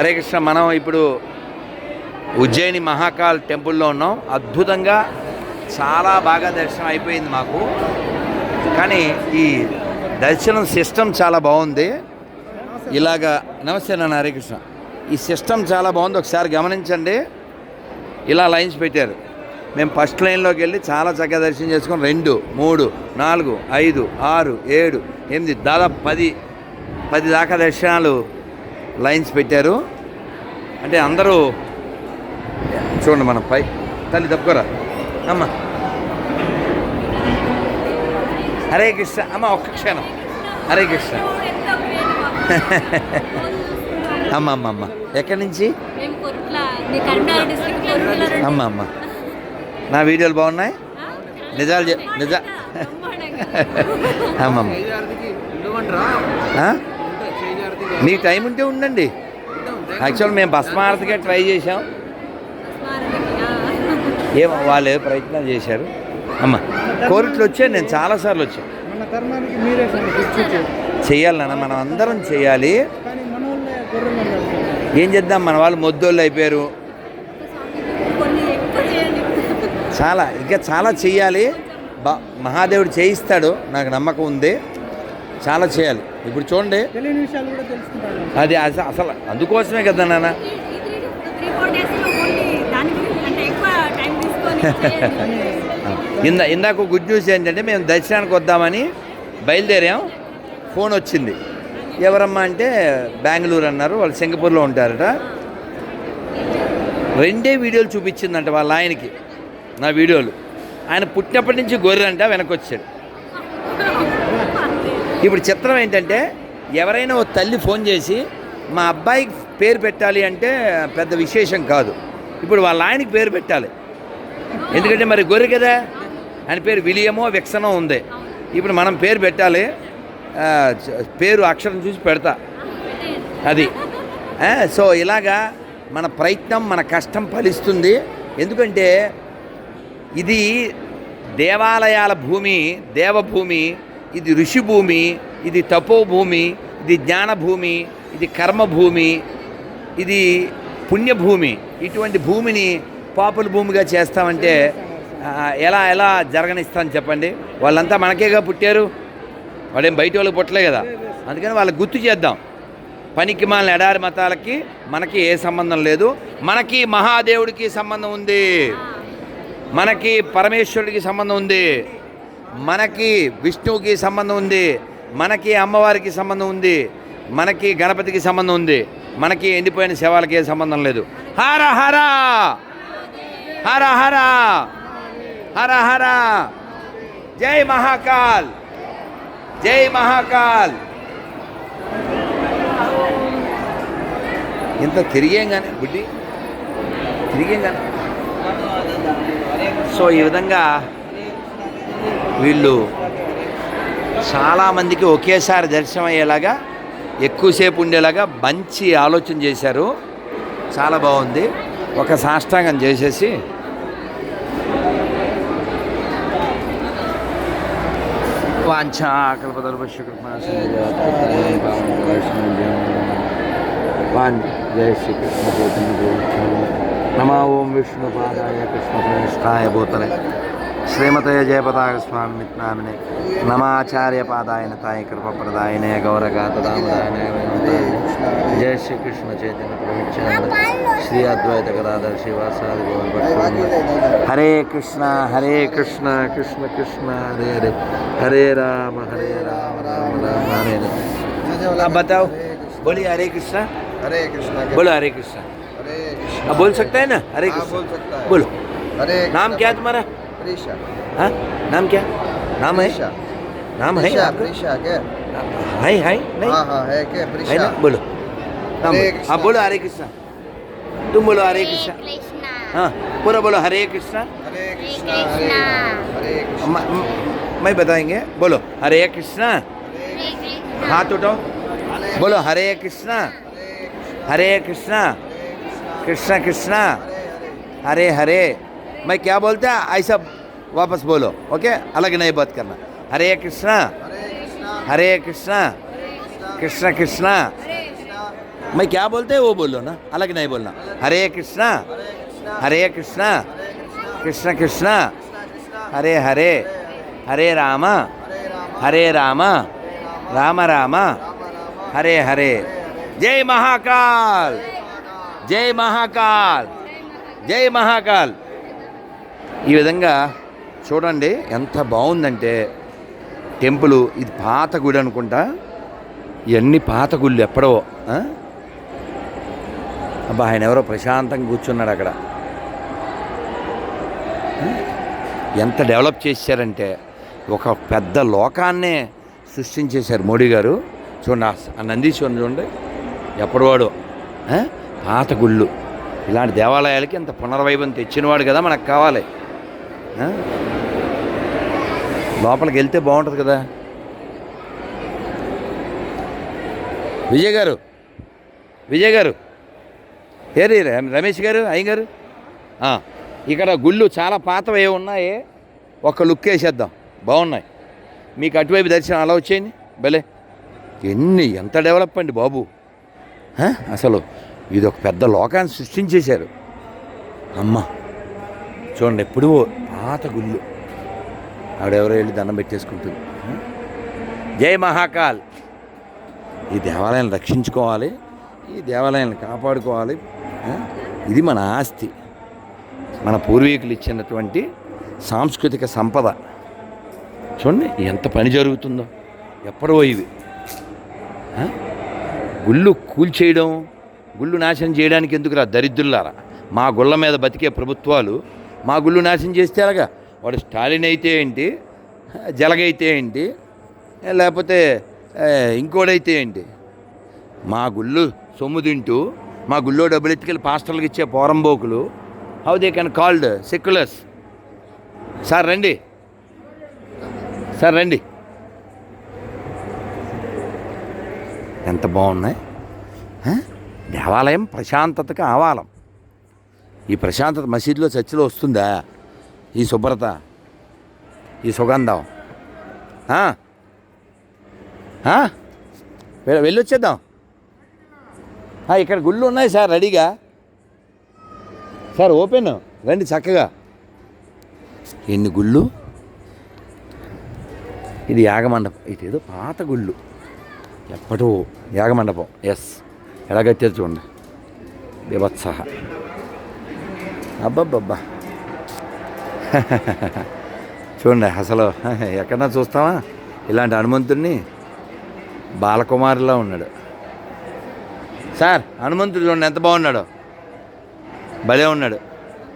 హరే కృష్ణ మనం ఇప్పుడు ఉజ్జయిని మహాకాల్ టెంపుల్లో ఉన్నాం. అద్భుతంగా చాలా బాగా దర్శనం అయిపోయింది మాకు. కానీ ఈ దర్శనం సిస్టమ్ చాలా బాగుంది. ఇలాగా నమస్తే నాన్న హరే కృష్ణ. ఈ సిస్టమ్ చాలా బాగుంది. ఒకసారి గమనించండి. ఇలా లైన్స్ పెట్టారు. మేము ఫస్ట్ లైన్లోకి వెళ్ళి చాలా చక్కగా దర్శనం చేసుకుని రెండు మూడు నాలుగు ఐదు ఆరు ఏడు ఎనిమిది దాదాపు పది పది దాకా దర్శనాలు లైన్స్ పెట్టారు. అంటే అందరూ చూడండి మనం పై తల్లి తప్పుకోరా. అమ్మ. హరే కృష్ణ. అమ్మ ఒక్క క్షణం. హరే కృష్ణ. అమ్మ అమ్మ అమ్మ. ఎక్కడి నుంచి? మేము కొరుట్ల నీ కరీంనగర్ డిస్ట్రిక్ట్ కొరుట్ల నుండి. అమ్మ అమ్మ. నా వీడియోలు బాగున్నాయి? నిజాలు నిజా. అమ్మమ్మ ఆ? మీకు టైం ఉంటే ఉండండి. యాక్చువల్ మేము భస్మారతిగా ట్రై చేసాం. ఏమో వాళ్ళు ప్రయత్నాలు చేశారు. అమ్మ కోరిట్లు వచ్చాను నేను చాలాసార్లు వచ్చాను. మన కర్మానికి మీరే సంగతి తెచ్చిచ్చారు. చేయాలి నాన్న మనం అందరం చేయాలి. ఏం చేద్దాం మన వాళ్ళు మొద్దోళ్ళు అయిపోయారు. చాలా ఇంకా చాలా చేయాలి. బా మహాదేవుడు చేయిస్తాడు నాకు నమ్మకం ఉంది. చాలా చేయాలి. ఇప్పుడు చూడండి. తెలియని విషయాలు కూడా తెలుసుకుంటారు అది అస- అసలు అందుకోసమే కదా నాన్న. ఇందా ఇందాక గుడ్ న్యూస్ ఏంటంటే మేము దర్శనానికి వద్దామని బయలుదేరాం. ఫోన్ వచ్చింది. ఎవరమ్మా అంటే బెంగళూరు అన్నారు. వాళ్ళు సింగపూర్లో ఉంటారట. రెండే వీడియోలు చూపించిందంట వాళ్ళ ఆయనకి. నా వీడియోలు. ఆయన పుట్టినప్పటి నుంచి గొర్రె అంట వెనక్కి వచ్చాడు ఇప్పుడు చిత్రం ఏంటంటే ఎవరైనా ఓ తల్లి ఫోన్ చేసి మా అబ్బాయికి పేరు పెట్టాలి అంటే పెద్ద విశేషం కాదు. ఇప్పుడు వాళ్ళ ఆయనకి పేరు పెట్టాలి. ఎందుకంటే మరి గొర్రె కదా? ఆయన పేరు విలియమో విక్సనో ఉంది. ఇప్పుడు మనం పేరు పెట్టాలి పేరు అక్షరం చూసి పెడతా. అది. సో ఇలాగా మన ప్రయత్నం మన కష్టం ఫలిస్తుంది. ఎందుకంటే ఇది దేవాలయాల భూమి దేవభూమి ఇది ఋషి భూమి ఇది తపోభూమి ఇది జ్ఞానభూమి ఇది కర్మభూమి ఇది పుణ్యభూమి. ఇటువంటి భూమిని పాపుల భూమిగా చేస్తామంటే ఎలా ఎలా జరగనిస్తాను చెప్పండి? వాళ్ళంతా మనకేగా పుట్టారు? వాళ్ళేం బయట వాళ్ళకి పుట్టలే కదా. అందుకని వాళ్ళకి గుర్తు చేద్దాం. పనికి మాలిన ఎడారి మతాలకి మనకి ఏ సంబంధం లేదు. మనకి మహాదేవుడికి సంబంధం ఉంది. మనకి పరమేశ్వరుడికి సంబంధం ఉంది. మనకి విష్ణువుకి సంబంధం ఉంది మనకి అమ్మవారికి సంబంధం ఉంది మనకి గణపతికి సంబంధం ఉంది మనకి ఎండిపోయిన శవాలకి ఏ సంబంధం లేదు. హర హర! హర హర! హర హర! జై మహాకాల్! జై మహాకాల్! ఇంత తిరిగేం కానీ బుడ్డి? తిరిగేం కానీ సో ఈ విధంగా వీళ్ళు చాలామందికి ఒకేసారి దర్శనం అయ్యేలాగా ఎక్కువసేపు ఉండేలాగా మంచి ఆలోచన చేశారు. చాలా బాగుంది. ఒక సాష్టాంగం చేసేసి. వాన్ జయ శ్రీకృష్ణ నమా ఓం విష్ణుపాదాయ కృష్ణప్రనిష్టాయ భూతలే శ్రీమతే జయపతాక స్వామి మిత్నామినే నమాచార్య పాదాయ నతాయ కృపప్రదాయనే గౌరగాతదామదాయనే జయ శ్రీకృష్ణ చైతన్య ప్రవిచ్చానంద శ్రీ అద్వైత గదాధర శ్రీవాసాది గోవింద హరే కృష్ణ హరే కృష్ణ కృష్ణ కృష్ణ హరే హరే హరే రామ హరే రామ రామ రామ హరే హరే आप बताओ बोलिए हरे कृष्णा हरे कृष्ण बोलो हरे कृष्णा हरे कृष्ण आप बोल सकते हैं ना हरे हाँ, कृष्णा बोल सकता है बोलो हरे नाम क्या है तुम्हारा हाँ नाम क्या नाम है नाम है है है है नहीं बोलो नाम हाँ बोलो हरे कृष्णा तुम बोलो हरे कृष्णा हाँ पूरा बोलो हरे कृष्णा हरे कृष्णा हरे मैं बताएँगे बोलो हरे कृष्णा हाथ उठाओ बोलो हरे कृष्णा हरे कृष्णा कृष्णा कृष्णा हरे हरे मैं क्या बोलता ऐसा वापस बोलो, ओके? अलग नहीं बात करना। हरे कृष्णा। हरे कृष्णा। कृष्ण, कृष्णा। मैं क्या बोलते है वो बोलो ना, अलग नहीं बोलना। हरे कृष्णा। हरे कृष्णा। कृष्ण, कृष्णा। हरे हरे। हरे रामा। हरे रामा। राम, रामा। हरे हरे। जय महाकाल। जय महाकाल। जय महाकाल। ఈ విధంగా చూడండి ఎంత బాగుందంటే టెంపుల్ ఇది పాత గుడి అనుకుంటా. ఇవన్నీ పాత గుళ్ళు ఎప్పుడో అబ్బా ఆయన ఎవరో ప్రశాంతంగా కూర్చున్నాడు అక్కడ. ఎంత డెవలప్ చేశారంటే ఒక పెద్ద లోకాన్నే సృష్టించేశారు మోడీ గారు. చూడండి ఆ- ఆ చూడండి ఎప్పటివాడు పాత గుళ్ళు. ఇలాంటి దేవాలయాలకి ఇంత పునర్వైభవం తెచ్చినవాడు కదా మనకు కావాలి. లోపలికి వెళ్తే బాగుంటుంది కదా. విజయ్ గారు విజయ్ గారు. ఏరే రమేష్ గారు అయ్య గారు? ఇక్కడ గుళ్ళు చాలా పాతవి ఉన్నాయి. ఒక లుక్ వేసేద్దాం. బాగున్నాయి. మీకు అటువైపు దర్శనం అలా వచ్చేయండి. భలే. ఎన్ని ఎంత డెవలప్ అండి బాబు. అసలు ఇది ఒక పెద్ద లోకాన్ని సృష్టించేశారు. అమ్మ. చూడండి ఎప్పుడూ పాత గుళ్ళు. ఆవిడెవరో వెళ్ళి దండం పెట్టేసుకుంటుంది. జై మహాకాల్. ఈ దేవాలయాన్ని రక్షించుకోవాలి ఈ దేవాలయాన్ని కాపాడుకోవాలి ఇది మన ఆస్తి. మన పూర్వీకులు ఇచ్చినటువంటి సాంస్కృతిక సంపద. చూడండి ఎంత పని జరుగుతుందో. ఎప్పుడో ఇవి. గుళ్ళు కూల్చేయడం గుళ్ళు నాశనం చేయడానికి ఎందుకురా దరిద్రులారా? మా గుళ్ళ మీద బతికే ప్రభుత్వాలు మా గుళ్ళు నాశనం చేస్తే అలాగా వాడు స్టాలిన్ అయితే ఏంటి? జలగైతే ఏంటి? లేకపోతే ఇంకోడైతే ఏంటి? మా గుళ్ళు సొమ్ము తింటూ మా గుళ్ళో డబ్బులు ఎత్తుకెళ్ళి పాస్టర్లకు ఇచ్చే పోరంబోకులు how they can called seculars sir రండి. సార్ రండి. ఎంత బాగున్నాయి? దేవాలయం ప్రశాంతతకు ఆవాలం. ఈ ప్రశాంతత మసీదులో చర్చిలో వస్తుందా? ఈ శుభ్రత ఈ సుగంధం. వెళ్ళి వచ్చేద్దాం వెళ్ళొచ్చేద్దాం ఇక్కడ గుళ్ళు ఉన్నాయి సార్ రెడీగా. Sir open. రండి చక్కగా. ఎన్ని గుళ్ళు? ఇది యాగమండపం. ఇది ఏదో పాత గుళ్ళు. ఎప్పటో యాగమండపం. ఎస్. ఎలా కట్టారు చూడండి బీభత్సహ అబ్బబ్బబ్బా. చూడండి అసలు ఎక్కడన్నా చూస్తావా? ఇలాంటి హనుమంతుడిని బాలకుమారులా ఉన్నాడు. సార్ హనుమంతుడు చూడండి ఎంత బాగున్నాడు. భలే ఉన్నాడు.